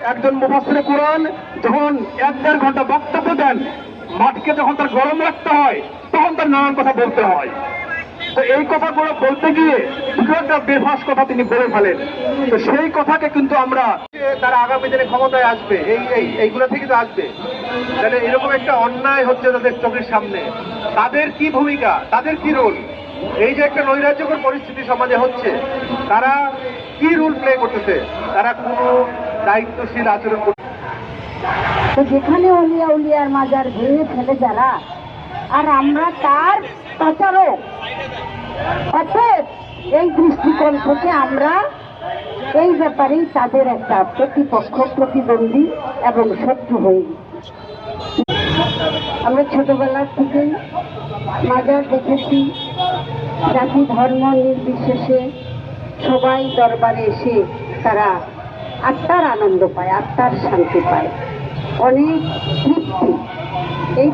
একজন মুফাসসিরে কোরআন যখন এক দেড় ঘণ্টা বক্তব্য দেন মাঠকে যখন তার গরম রাখতে হয়, তখন তার নানান কথা বলতে হয়। তো এই কথাগুলো বলতে গিয়ে দুটো একটা বেফাস কথা তিনি বলে ফেলেন। তো সেই কথাকে কিন্তু আমরা তারা আগামী দিনে ক্ষমতায় আসবে, এই এই, এইগুলো থেকে তো আসবে। তাহলে এরকম একটা অন্যায় হচ্ছে তাদের চোখের সামনে। তাদের কি ভূমিকা? তাদের কি রোল? এই যে একটা নৈরাজ্যকর পরিস্থিতি সমাজে হচ্ছে, তারা কি রোল প্লে করতেছে? তারা কোনো দায়িত্বশীল আচরণ করছে যেখানে অলিয়া উলিয়ার মাজার ভেঙে ফেলে যারা, আর আমরা তার প্রচারক। এই দৃষ্টিকোণ থেকে আমরা এই ব্যাপারেই তাদের একটা প্রতিপক্ষ, প্রতিদ্বন্দ্বী এবং শত্রু হয়ে আমরা ছোটবেলা থেকেই মাজার দেখেছি, জাতি ধর্ম নির্বিশেষে সবাই দরবারে এসে তারা আত্মার আনন্দ পায় আত্মার শান্তি পায়। অনেক তৃপ্তি। এই